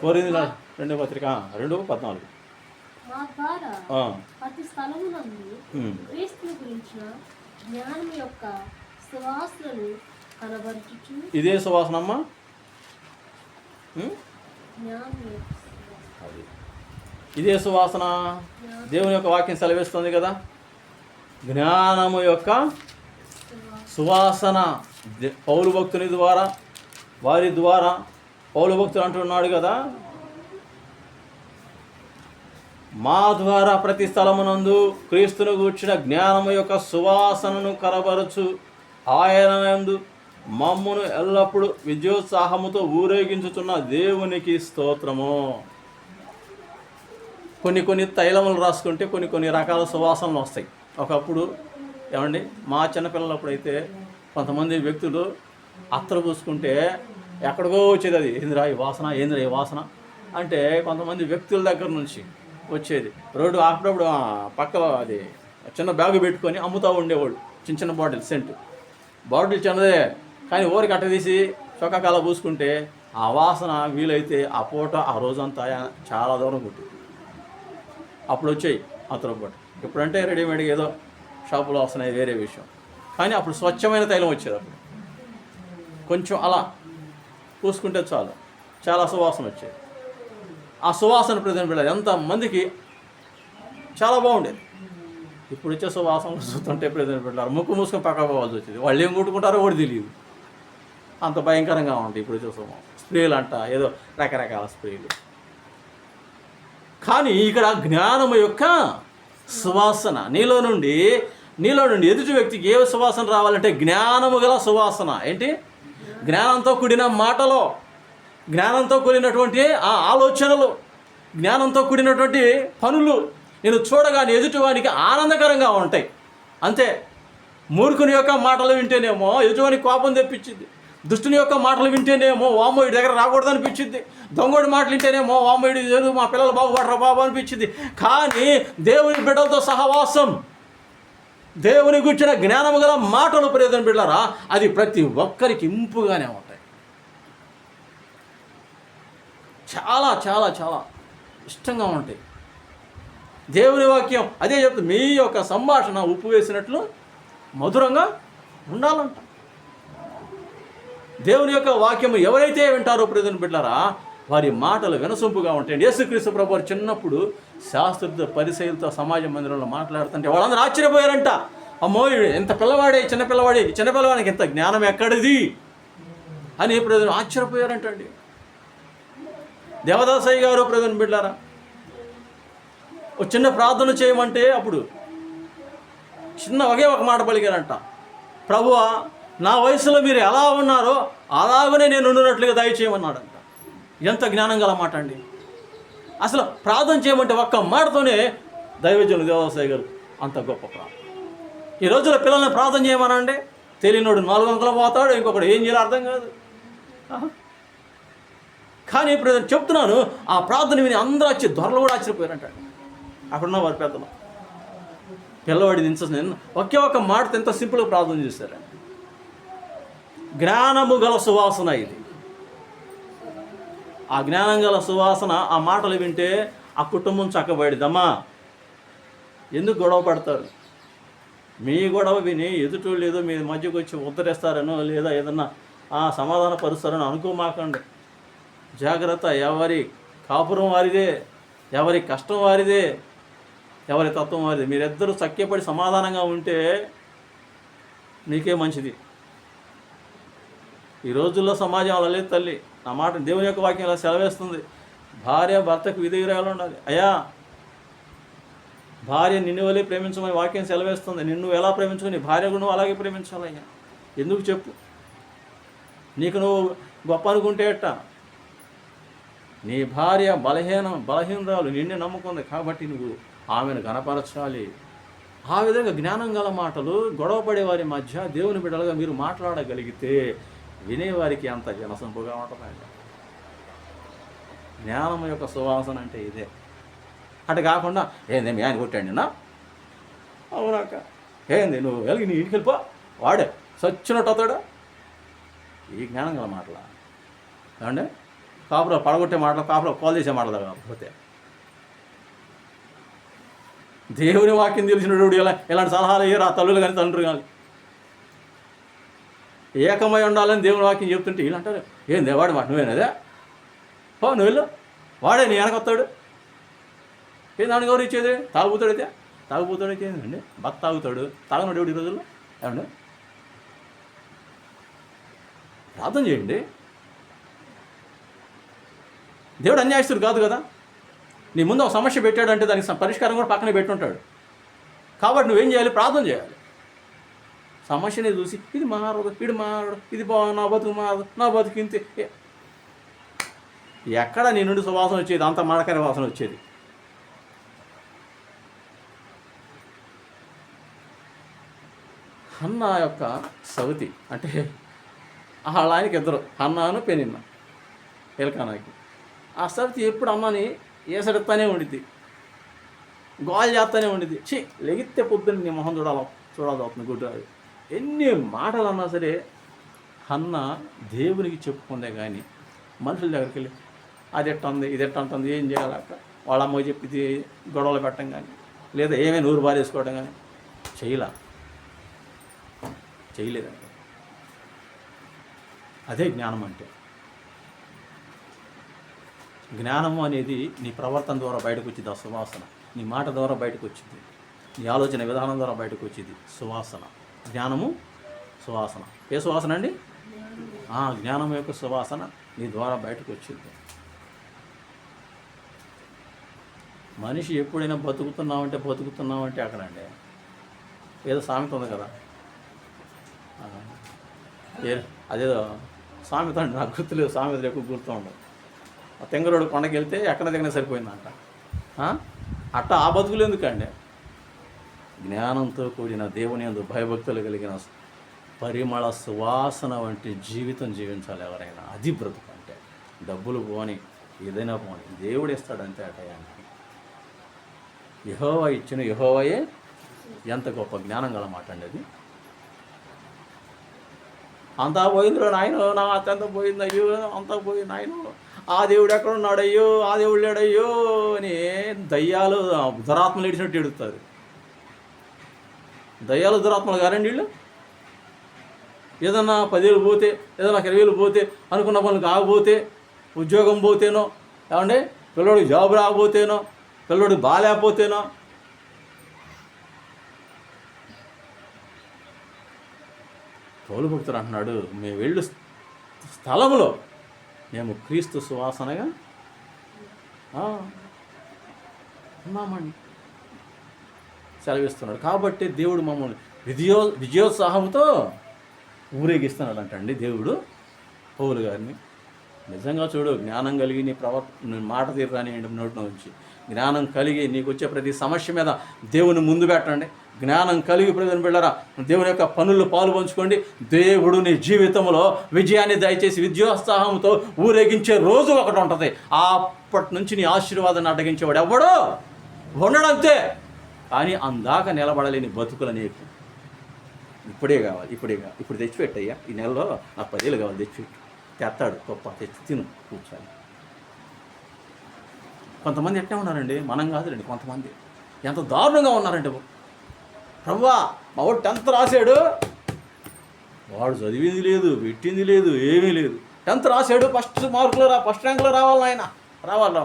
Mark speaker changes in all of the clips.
Speaker 1: కోరింది రెండో పత్రిక రెండు పద్నాలుగు.
Speaker 2: మా ద్వారా
Speaker 1: ఆ,
Speaker 2: ప్రతి స్థలమునందు
Speaker 1: ఉమ్.
Speaker 2: క్రీస్తుని గురించిన జ్ఞానం యొక్క సువాసనలు కనబరుచుచు
Speaker 1: ఇదే
Speaker 2: యొక్క
Speaker 1: అది. ఇదే సువాసన. దేవుని యొక్క వాక్యం సెలవిస్తుంది కదా? జ్ఞానము యొక్క సువాసన. పౌలు భక్తుని ద్వారా వారి ద్వారా పౌలు భక్తులు అంటున్నాడు కదా మా ద్వారా ప్రతి స్థలమునందు క్రీస్తును కూర్చిన జ్ఞానము యొక్క సువాసనను కనబరచు ఆయన యందు మమ్మును ఎల్లప్పుడూ విద్యోత్సాహముతో ఊరేగించుతున్న దేవునికి స్తోత్రము. కొన్ని కొన్ని తైలములు రాసుకుంటే కొన్ని కొన్ని రకాల సువాసనలు వస్తాయి. ఒకప్పుడు ఏమండి మా చిన్నపిల్లలప్పుడైతే కొంతమంది వ్యక్తులు అత్తరు పూసుకుంటే ఎక్కడికో వచ్చేది అది. ఏందిరా ఈ వాసన? ఏందిరా ఈ వాసన? అంటే కొంతమంది వ్యక్తుల దగ్గర నుంచి వచ్చేది. రోడ్డు అప్పుడప్పుడు పక్క పక్కలో అది చిన్న బ్యాగు పెట్టుకొని అమ్ముతూ ఉండేవాడు చిన్న చిన్న బాటిల్ సెంట్. బాటిల్ చిన్నదే. కానీ ఊరికి అట్ట తీసి చొక్కాకాల పూసుకుంటే ఆ వాసన వీలైతే ఆ పూట ఆ రోజంతా చాలా దూరం కొట్టింది అప్పుడు వచ్చాయి అతను పాటు ఇప్పుడంటే రెడీమేడ్ ఏదో షాపులో వస్తున్నాయి వేరే విషయం. కానీ అప్పుడు స్వచ్ఛమైన తైలం వచ్చేది అప్పుడు. కొంచెం అలా పూసుకుంటే చాలు. చాలా సువాసన వచ్చేది. ఆ సువాసన ప్రజెంట్ వెళ్ళాలి ఎంతమందికి చాలా బాగుండేది. ఇప్పుడు వచ్చే సువాసన చూస్తుంటే ప్రజెంట్ పెట్టారు ముక్కు మూసుకొని పక్క పోవాల్సి వచ్చేది. వాళ్ళు ఏం కొట్టుకుంటారో కూడా తెలియదు. అంత భయంకరంగా ఉంటాయి ఇప్పుడు వచ్చే సువాసన. స్ప్రేలు అంట ఏదో రకరకాల స్ప్రేలు. కానీ ఇక్కడ జ్ఞానము యొక్క సువాసన. నీలో నుండి నీలో నుండి ఎదుటి వ్యక్తికి ఏ సువాసన రావాలంటే జ్ఞానము గల సువాసన. ఏంటి? జ్ఞానంతో కూడిన మాటలో జ్ఞానంతో కూడినటువంటి ఆ ఆలోచనలు జ్ఞానంతో కూడినటువంటి పనులు నేను చూడగానే ఎదుటివానికి ఆనందకరంగా ఉంటాయి. అంతే మూర్ఖుని యొక్క మాటలు వింటేనేమో ఎదుటివానికి కోపం తెప్పించింది. దుష్టుని యొక్క మాటలు వింటేనేమో వామోయుడి దగ్గర రాకూడదు అనిపించింది. దొంగోడి మాటలు వింటేనేమో వామ్మో మా పిల్లలు బాగుపడరా బాబు అనిపించింది. కానీ దేవుని బిడ్డలతో సహవాసం దేవుని గుర్చిన జ్ఞానము గల మాటలు ప్రేదన పెట్టారా అది ప్రతి ఒక్కరికి ఇంపుగానే ఉంటాయి. చాలా చాలా చాలా ఇష్టంగా ఉంటాయి. దేవుని వాక్యం అదే చెప్తుంది మీ యొక్క సంభాషణ ఉప్పు వేసినట్లు మధురంగా ఉండాలంట. దేవుని యొక్క వాక్యము ఎవరైతే వింటారో ప్రజలు బిడ్డారా వారి మాటలు వినసొంపుగా ఉంటాయండి యేసుక్రీస్తు ప్రభు వారు చిన్నప్పుడు శాస్త్రత పరిశైలతో సమాజ మందిరంలో మాట్లాడుతుంటే వాళ్ళందరూ ఆశ్చర్యపోయారంట. అమ్మో ఎంత పిల్లవాడే చిన్నపిల్లవాడే చిన్నపిల్లవాడికి చిన్న పిల్లవాడికి ఎంత జ్ఞానం ఎక్కడిది? అని ప్రజలు ఆశ్చర్యపోయారంటండి. దేవదాసయ్య గారు ప్రజలు బిడ్డారా ఒక చిన్న ప్రార్థన చేయమంటే అప్పుడు చిన్న ఒకే ఒక మాట పలికారంట. ప్రభువా నా వయసులో మీరు ఎలా ఉన్నారో అలాగనే నేను ఉన్నట్లుగా దయచేయమన్నాడంట. ఎంత జ్ఞానం గల మాట అండి. అసలు ప్రార్థన చేయమంటే ఒక్క మాటతోనే దైవజనులు దేవదాసాయి గారు అంత గొప్ప ప్రార్థన. ఈ రోజుల్లో పిల్లల్ని ప్రార్థన చేయమనండి. తెలియనోడు నాలుగు వందలు పోతాడు ఇంకొకడు ఏం చేయాలో అర్థం కాదు. కానీ ఇప్పుడు నేను చెప్తున్నాను ఆ ప్రార్థన విని అందరూ వచ్చి దొరలు కూడా ఆశ్చర్యపోయారంటాడు అక్కడున్న వారి పెద్దలు. పిల్లవాడి దించే ఒకే ఒక్క మాటతో ఎంత సింపుల్గా ప్రార్థన చేశారండి. జ్ఞానము గల సువాసన ఇది. ఆ జ్ఞానం గల సువాసన ఆ మాటలు వింటే ఆ కుటుంబం చక్కబడిదమ్మా ఎందుకు గొడవ పడతారు? మీ గొడవ విని ఎదుటోళ్ళు లేదో మీ మధ్యకు వచ్చి ఉద్ధరిస్తారనో లేదా ఏదన్నా ఆ సమాధాన పరుస్తారని అనుకోమాకండి. జాగ్రత్త ఎవరి కాపురం వారిదే ఎవరి కష్టం వారిదే ఎవరి తత్వం వారిదే. మీరిద్దరూ సఖ్యపడి సమాధానంగా ఉంటే నీకే మంచిది. ఈ రోజుల్లో సమాజం అలా లేదు తల్లి. నా మాట దేవుని యొక్క వాక్యం ఇలా సెలవేస్తుంది. భార్య భర్తకు విధేయురాలు ఉండాలి. అయ్యా భార్య నిన్ను వలే ప్రేమించమని వాక్యం సెలవేస్తుంది. నిన్ను ఎలా ప్రేమించుకో నీ భార్య కూడా నువ్వు అలాగే ప్రేమించాలయ్యా ఎందుకు చెప్పు? నీకు నువ్వు గొప్ప అనుకుంటే ఎట్టా? నీ భార్య బలహీనం బలహీనరాలు నిన్నే నమ్ముకుంది. కాబట్టి నువ్వు ఆమెను గణపరచాలి. ఆ విధంగా జ్ఞానం గల మాటలు గొడవ పడేవారి మధ్య దేవుని బిడ్డలుగా మీరు మాట్లాడగలిగితే వినేవారికి అంత జనసంపుగా ఉండటం జ్ఞానం యొక్క సువాసన అంటే ఇదే. అటు కాకుండా ఏంది మీ ఆయన కొట్టాడు నిన్న? అవునాక ఏంది నువ్వు వెలిగి నీ ఇంటికి వెళ్ళిపో వాడే సచ్చినట్టు అవుతాడా? ఈ జ్ఞానం గల మాటలా? ఏమండి? కాపులో పడగొట్టే మాటలు కాపులో కాల్ చేసే మాటలు కాకపోతే. దేవుని వాక్యం తెలిసినటువంటి ఇలా ఇలాంటి సలహాలు ఏ రా తల్లులు కానీ తండ్రులు కానీ. ఏకమై ఉండాలని దేవుని వాక్యం చెప్తుంటే వీళ్ళు అంటారు ఏం దేవాడు మాట నువ్వేనదే? పో నువ్వు వెళ్ళు. వాడే నీ వెనకొస్తాడు ఏం దాని ఎవరు ఇచ్చేది తాగుతాడైతే తాగుపోతాడైతే ఏంటండి భర్త తాగుతాడు. తాగనడు ఎవడు ఈ రోజుల్లో? ఏమండి? ప్రార్థన చేయండి. దేవుడు అన్యాయస్తుడు కాదు కదా. నీ ముందు ఒక సమస్య పెట్టాడంటే దానికి పరిష్కారం కూడా పక్కనే పెట్టుంటాడు. కాబట్టి నువ్వేం చేయాలి? ప్రార్థన చేయాలి. సమస్యని చూసి ఇది మారదు ఇది మారదు ఇది బా నా బతుకు మారదు నా బతుకు ఇంతే. ఎక్కడ నీ నుండి సువాసన వచ్చేది? అంత మడకరి వాసన వచ్చేది. హన్న యొక్క సవతి అంటే వాళ్ళ ఆయనకి ఇద్దరు హన్నాను పెనిన్న ఎలకానాకి ఆ సవతి ఎప్పుడు అమ్మని ఏసడెత్తానే ఉండిద్ది. గోల్ చేస్తానే ఉండిద్ది. ఛీ లెగితే పొద్దున్న నీ మొహం చూడాలి చూడాల్సి అవుతుంది గుడ్డు అది ఎన్ని మాటలు అన్నా సరే అన్న దేవునికి చెప్పుకుందే కానీ మనుషుల దగ్గరికి వెళ్ళి అది ఎట్టంది ఇది ఎట్టంటుంది ఏం చేయాలక్క వాళ్ళ అమ్మ చెప్పి గొడవలు పెట్టడం కానీ లేదా ఏమైనా నూరు బారేసుకోవడం కానీ చేయలా. చేయలేదండి అదే జ్ఞానం అంటే. జ్ఞానము అనేది నీ ప్రవర్తన ద్వారా బయటకు వచ్చింది ఆ సువాసన. నీ మాట ద్వారా బయటకు వచ్చింది. నీ ఆలోచన విధానం ద్వారా బయటకు వచ్చింది సువాసన. జ్ఞానము సువాసన. ఏ సువాసన అండి? ఆ జ్ఞానం యొక్క సువాసన నీ ద్వారా బయటకు వచ్చింది. మనిషి ఎప్పుడైనా బతుకుతున్నామంటే బతుకుతున్నామంటే అక్కడండి ఏదో సామెత ఉంది కదా. అదేదో సామెత అండి నాకు గుర్తులేదు సామెత ఎక్కువ గుర్తు ఉండదు ఆ తెంగరోడు కొండకి వెళ్తే ఎక్కడ దిగినా సరిపోయిందంట. అట్ట ఆ బతుకులు ఎందుకండి? జ్ఞానంతో కూడిన దేవుని యందు భయభక్తులు కలిగిన పరిమళ సువాసన వంటి జీవితం జీవించాలి ఎవరైనా. అది బ్రతుకు అంటే. డబ్బులు పోని ఏదైనా పోని దేవుడు ఇస్తాడంతే ఆ టయానికి. యహోవా ఇచ్చిన యహోవయే ఎంత గొప్ప జ్ఞానం గల మాట అండి అది. అంతా పోయిందిరా నాయన నా అత్యంత పోయింది అయ్యో అంతా పోయింది నాయన ఆ దేవుడు ఎక్కడ అయ్యో ఆ దేవుడు లేడయ్యో అని దయ్యాలు దురాత్మలు ఏడిచినట్టు ఎడుతుంది దయ్యాలు దురాత్మలు గారండి వీళ్ళు? ఏదన్నా పదివేలు పోతే ఏదన్నా ఇరవై వేలు పోతే అనుకున్న పనులు కాకపోతే ఉద్యోగం పోతేనో ఏమంటే పిల్లోడికి జాబ్ రాకపోతేనో పిల్లోడికి బాగాలేకపోతేనో పౌలు భక్తుడు అంటున్నాడు. మేము వెళ్ళు స్థలంలో మేము క్రీస్తు సువాసనగా ఉన్నామండి. సెలవిస్తున్నాడు. కాబట్టి దేవుడు మమ్మల్ని విజయో విజయోత్సాహంతో ఊరేగిస్తున్నాడు అంటండి దేవుడు పౌలు గారిని. నిజంగా చూడు జ్ఞానం కలిగి నీ ప్రవర్ మాట తీరాని నోటి నుంచి. జ్ఞానం కలిగి నీకు వచ్చే ప్రతి సమస్య మీద దేవుని ముందు పెట్టండి. జ్ఞానం కలిగి ప్రజలను బిళ్ళరా దేవుని యొక్క పనుల్లో పాలు పంచుకోండి. దేవుడు నీ జీవితంలో విజయాన్ని దయచేసి విద్యోత్సాహంతో ఊరేగించే రోజు ఒకటి ఉంటుంది. అప్పటి నుంచి నీ ఆశీర్వాదాన్ని అడ్డగించేవాడు ఎవడో ఉండడంతే. కానీ అందాక నిలబడలేని బతుకులు నీకు ఇప్పుడే కావాలి ఇప్పుడే కావాలి ఇప్పుడు తెచ్చిపెట్టయ్యా. ఈ నెలలో నాకు పదేళ్ళు కావాలి తెచ్చిపెట్టు తెస్తాడు గొప్ప తెచ్చి తిను కూర్చోాలి కొంతమంది ఎట్లా ఉన్నారండి? మనం కాదులేండి కొంతమంది. ఎంత దారుణంగా ఉన్నారండి ప్రవ్వా మా వాడు టెన్త్ రాశాడు? వాడు చదివింది లేదు పెట్టింది లేదు ఏమీ లేదు. టెన్త్ రాశాడు? ఫస్ట్ మార్కులో రా ఫస్ట్ ర్యాంకులో రావాలి ఆయన రావాలి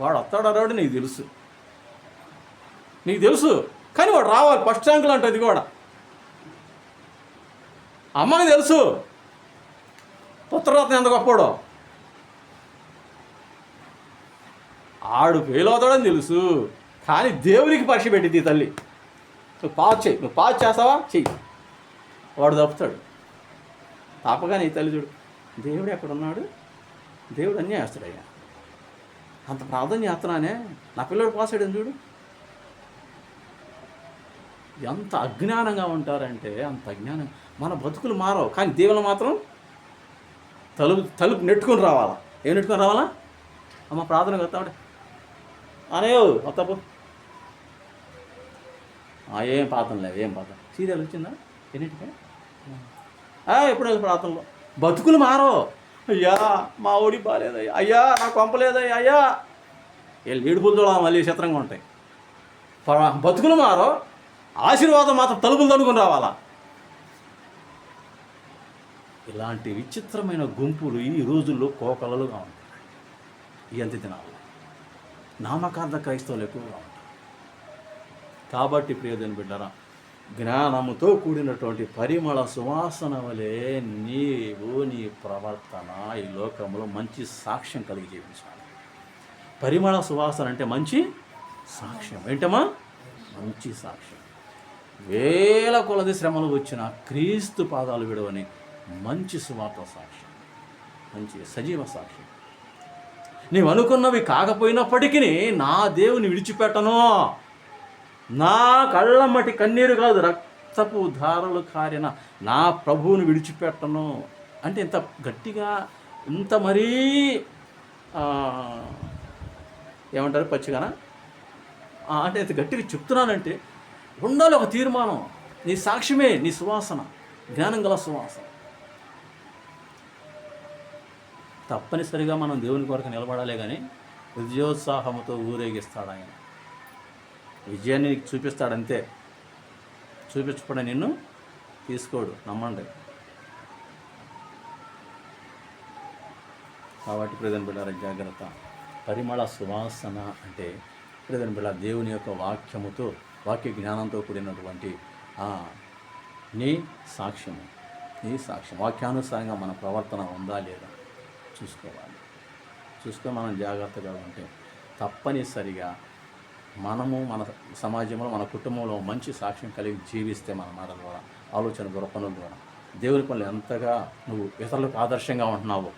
Speaker 1: వాడు వస్తాడు రాడు నీకు తెలుసు. నీకు తెలుసు. కానీ వాడు రావాలి ఫస్ట్ ర్యాంకులు అంటే అది కూడా అమ్మకి తెలుసు. పుత్రరత్నం ఎంత గొప్పడో ఆడు ఫెయిల్ అవుతాడని తెలుసు. కానీ దేవునికి పరీక్ష పెట్టింది ఈ తల్లి. నువ్వు పాస్ చేయి నువ్వు పాస్ చేస్తావా? చెయ్యి. వాడు తప్పుతాడు. తప్పగానే ఈ తల్లి చూడు. దేవుడు ఎక్కడున్నాడు దేవుడు అన్నీ చేస్తాడయ్యా అంత ప్రార్థన చేస్తున్నానే. నా పిల్లడు పాస్ అయ్యాడు చూడు. ఎంత అజ్ఞానంగా ఉంటారంటే అంత అజ్ఞానం. మన బతుకులు మారవు. కానీ దేవుని మాత్రం తలుపు తలుపు నెట్టుకొని రావాలా? ఏం నెట్టుకొని రావాలా? అమ్మ ప్రార్థన వస్తామంటే అనేయో అత్తపు ఏం ప్రార్థన లేవు ఏం ప్రార్థన సీరియల్ వచ్చిందా? ఎన్నింటికే? ఎప్పుడు ప్రార్థనలో. బతుకులు మారో అయ్యా మా ఊడి బాగాలేదయ్యా అయ్యా నా కొంపలేదయ్యా అయ్యా. వీళ్ళు ఏడుపులతో మళ్ళీ చిత్రంగా ఉంటాయి. బతుకులు మారో ఆశీర్వాదం మాత్రం తలుపులు తనుకుని రావాలా? ఇలాంటి విచిత్రమైన గుంపులు ఈ రోజుల్లో కోకలలుగా ఉంటాయి. ఎంత దినాలు నామకార్థ క్రైస్తవులు ఎక్కువగా ఉంటారు. కాబట్టి ప్రియదని బిడ్డరా జ్ఞానముతో కూడినటువంటి పరిమళ సువాసన వలె నీవు నీ ప్రవర్తన ఈ లోకంలో మంచి సాక్ష్యం కలిగి జీవించాలి. పరిమళ సువాసన అంటే మంచి సాక్ష్యం. ఏంటమ్మా? మంచి సాక్ష్యం. వేల కొలది శ్రమలు వచ్చిన క్రీస్తు పాదాలు విడవని మంచి సువార్త సాక్ష్యం. మంచి సజీవ సాక్ష్యం. నీవు అనుకున్నవి కాకపోయినప్పటికీ నా దేవుని విడిచిపెట్టను. నా కళ్ళమ్మటి కన్నీరు కాదు రక్తపు ధారలు కారిన నా ప్రభువుని విడిచిపెట్టను. అంటే ఇంత గట్టిగా ఇంత మరీ ఏమంటారు పచ్చిగానా? అంటే ఇంత గట్టిగా చెప్తున్నానంటే ఉండాలి ఒక తీర్మానం. నీ సాక్ష్యమే నీ సువాసన. జ్ఞానం గల సువాసన. తప్పనిసరిగా మనం దేవుని కొరకు నిలబడాలే కానీ విజయోత్సాహంతో ఊరేగిస్తాడు ఆయన. విజయాన్ని నీకు చూపిస్తాడంతే చూపించకుండా నిన్ను తీసుకోడు నమ్మండి. కాబట్టి ప్రజన్ బిడ్డార జాగ్రత్త. పరిమళ సువాసన అంటే ప్రజన్ బిడ్డ దేవుని యొక్క వాక్యముతో వాక్య జ్ఞానంతో కూడినటువంటి నీ సాక్ష్యము. నీ సాక్ష్యం. వాక్యానుసారంగా మన ప్రవర్తన ఉందా లేదా చూసుకోవాలి. చూసుకొని మనం జాగ్రత్తగా ఉంటే తప్పనిసరిగా మనము మన సమాజంలో మన కుటుంబంలో మంచి సాక్ష్యం కలిగి జీవిస్తే మన మాటల ద్వారా ఆలోచన ద్వారా పనుల ద్వారా. దేవుని పనులు ఎంతగా నువ్వు ఇతరులకు ఆదర్శంగా ఉంటున్నావు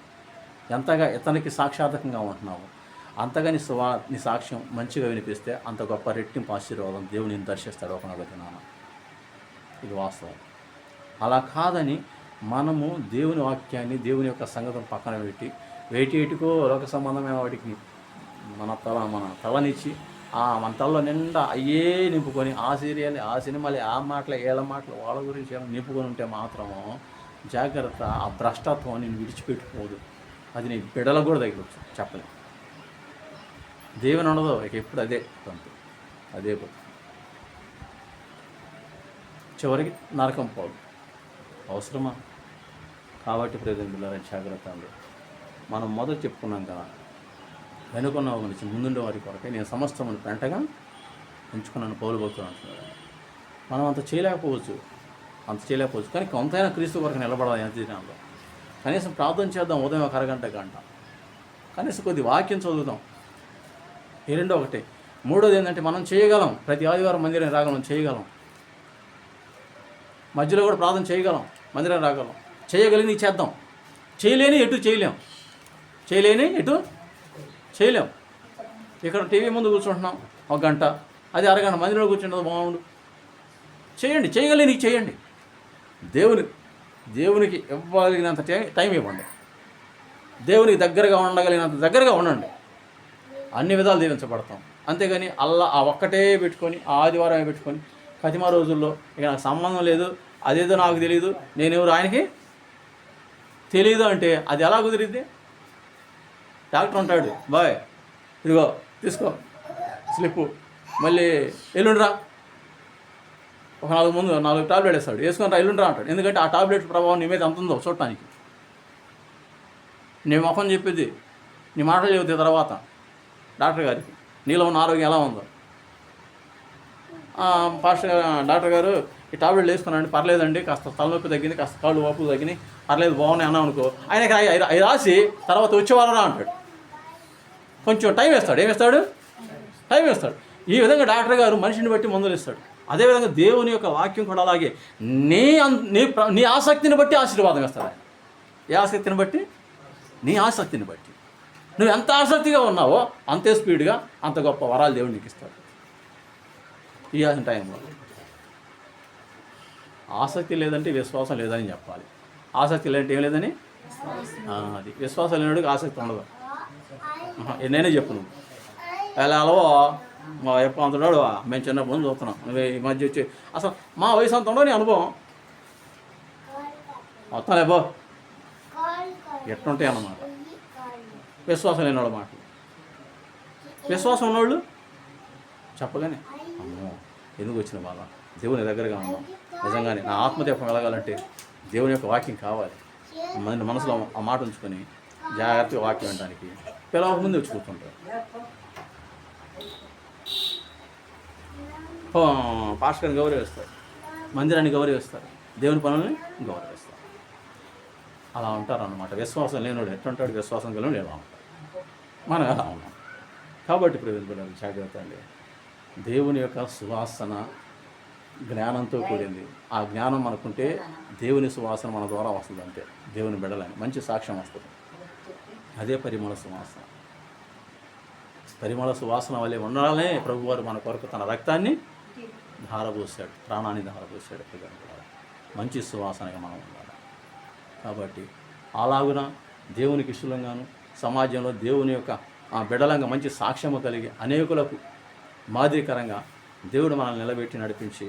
Speaker 1: ఎంతగా ఇతనికి సాక్షాత్కంగా ఉంటున్నావు అంతగా నీ స్వా నీ సాక్ష్యం మంచిగా వినిపిస్తే అంత గొప్ప రెట్టింపు ఆశీర్వాదం దేవుని దర్శిస్తాడు ఒకనొక నాన్న ఇది వాస్తవం. అలా కాదని మనము దేవుని వాక్యాన్ని దేవుని యొక్క సంగతం పక్కన పెట్టి వేటి ఏటికో లోక సంబంధమైన వాటికి మన తల మన తలనిచ్చి ఆ మన తలలో నిండా అయ్యే నింపుకొని ఆ సీరియల్ ఆ సినిమాలు ఆ మాటలు ఏళ్ళ మాటలు వాళ్ళ గురించి ఏమైనా నింపుకొని ఉంటే మాత్రము జాగ్రత్త ఆ భ్రష్టత్వం నేను విడిచిపెట్టుకోదు. అది నీ బిడలకు కూడా తగిలొచ్చు చెప్పలేదు దేవుని ఉండదు ఇక ఎప్పుడు అదే తంతు అదే చివరికి నరకం పోదు. అవసరమా? కాబట్టి ప్రజలు జాగ్రత్త అండి. మనం మొదట చెప్పుకున్నాం కదా వెనుకున్న వారి నుంచి ముందుండే వారి కొరకే నేను సమస్తమును పెంటగా ఎంచుకున్నాను పౌరు భక్తులు అంటున్నాడు మనం అంత చేయలేకపోవచ్చు. అంత చేయలేకపోవచ్చు. కానీ కొంతైనా క్రీస్తు కొరకు నిలబడాలి ఎంత దినాల్లో కనీసం ప్రార్థన చేద్దాం ఉదయం ఒక అరగంట గంట. కనీసం కొద్ది వాక్యం చదువుదాం. ఈ రెండో ఒకటే. మూడోది ఏంటంటే మనం చేయగలం. ప్రతి ఆదివారం మందిరం రాగలం చేయగలం. మధ్యలో కూడా ప్రార్థన చేయగలం మందిరం రాగలం. చేయగలిగింది చేద్దాం. చేయలేని ఎటు చేయలేం. చేయలేని ఎటు చేయలేం. ఇక్కడ టీవీ ముందు కూర్చుంటున్నాం ఒక గంట. అది అరగంట. మందిరంలో కూర్చుంటుంది బాగుండు. చేయండి. చేయగలిగి చేయండి. దేవుని దేవునికి ఇవ్వగలిగినంత టైం టైం ఇవ్వండి. దేవునికి దగ్గరగా ఉండగలిగినంత దగ్గరగా ఉండండి. అన్ని విధాలు దీవించబడతాం. అంతేగాని అల్లా ఆ ఒక్కటే పెట్టుకొని ఆ ఆదివారం పెట్టుకొని ప్రతిమ రోజుల్లో ఇక నాకు సంబంధం లేదు అదేదో నాకు తెలియదు నేను ఎవరు ఆయనకి తెలియదు అంటే అది ఎలా కుదిరిద్ది? డాక్టర్ ఉంటాడు బాయ్ ఇదిగో తీసుకో స్లిప్పు మళ్ళీ ఎల్లుండిరా. ఒక నాలుగు ముందు నాలుగు టాబ్లెట్ వేస్తాడు వేసుకొని రా ఎల్లుండ్రా అంటాడు. ఎందుకంటే ఆ టాబ్లెట్ ప్రభావం నీ మీద ఎంత ఉందో చూడటానికి. నీ ముఖం చెప్పేది నీ మాటలు చెబుతాయి తర్వాత. డాక్టర్ గారికి నీలో ఉన్న ఆరోగ్యం ఎలా ఉందో. ఆ, పాస్టర్ డాక్టర్ గారు ఈ టాబ్లెట్లు వేసుకున్నాండి పర్లేదండి కాస్త తలనొప్పి తగ్గింది కాస్త కాళ్ళు వాపులు తగ్గినాయి పర్లేదు బాగున్నాయి అన్నాం అనుకో. ఆయనకి అవి- రాసి తర్వాత వచ్చేవారా అంటాడు. కొంచెం టైం వేస్తాడు ఏం వేస్తాడు? టైం వేస్తాడు. ఈ విధంగా డాక్టర్ గారు మనిషిని బట్టి మందులు ఇస్తాడు. అదేవిధంగా దేవుని యొక్క వాక్యం కూడా అలాగే. నీ అన్- నీ నీ ఆసక్తిని బట్టి ఆశీర్వాదం ఇస్తాడు ఏ ఆసక్తిని బట్టి? నీ ఆసక్తిని బట్టి. నువ్వు ఎంత ఆసక్తిగా ఉన్నావో అంతే స్పీడ్గా అంత గొప్ప వరాలు దేవుడు నీకు ఇస్తాడు. ఇవ్వాల్సిన టైంలో. ఆసక్తి లేదంటే విశ్వాసం లేదని చెప్పాలి. ఆసక్తి లేదంటే ఏం లేదని? అది. విశ్వాసం లేనివాడికి ఆసక్తి ఉండదు. ఆహా, నేనే చెప్పు నువ్వు. ఎలా అలవో? మా ఎప్పుడు అంటున్నాడు మేము చిన్నప్పుడు చూస్తున్నాం. నువ్వు ఈ మధ్య వచ్చి అసలు మా వయసు అంత ఉండవు నీ అనుభవం. వస్తాలే బో ఎట్లుంటాయి అన్నమాట. విశ్వాసం లేని వాళ్ళ మాటలు. విశ్వాసం ఉన్నవాళ్ళు చెప్పగానే అమ్మో ఎందుకు వచ్చిన బాధ? దేవుని దగ్గరగా ఉన్నాం. నిజంగానే నా ఆత్మదీపం వెలగాలంటే దేవుని యొక్క వాక్యం కావాలి. మన మనసులో ఆ మాట ఉంచుకొని జాగ్రత్తగా వాక్యం వినడానికి పిలవక ముందు వచ్చి కూర్చుంటారు. పాస్కర్ని గౌరవిస్తారు. మందిరాన్ని గౌరవిస్తారు. దేవుని పనులని గౌరవిస్తారు. అలా ఉంటారు అన్నమాట విశ్వాసం లేనివాడు ఎట్లుంటాడు? విశ్వాసం కలిగిన ఎలా ఉంటాడు మనం ఎలా ఉన్నాం కాబట్టి ప్రవేశపడాలి జాగ్రత్త అండి. దేవుని యొక్క సువాసన జ్ఞానంతో కూడింది. ఆ జ్ఞానం మనకుంటే దేవుని సువాసన మన ద్వారా వస్తుంది అంతే. దేవుని బిడలని మంచి సాక్ష్యం వస్తుంది. అదే పరిమళ సువాసన. పరిమళ సువాసన వల్లే ఉండాలనే ప్రభువారు మన కొరకు తన రక్తాన్ని ధారపోసాడు ప్రాణాన్ని ధారపోసాడు ఎప్పుడైనా మంచి సువాసనగా మనం ఉండాలి. కాబట్టి అలాగున దేవునికి ఇష్టంగాను సమాజంలో దేవుని యొక్క ఆ బిడలంగా మంచి సాక్ష్యము కలిగి అనేకులకు మాదిరికరంగా దేవుడు మనల్ని నిలబెట్టి నడిపించి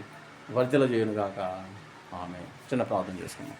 Speaker 1: వర్ధల చేయనుగాక ఆమె చిన్న ప్రార్థన చేసుకున్నాం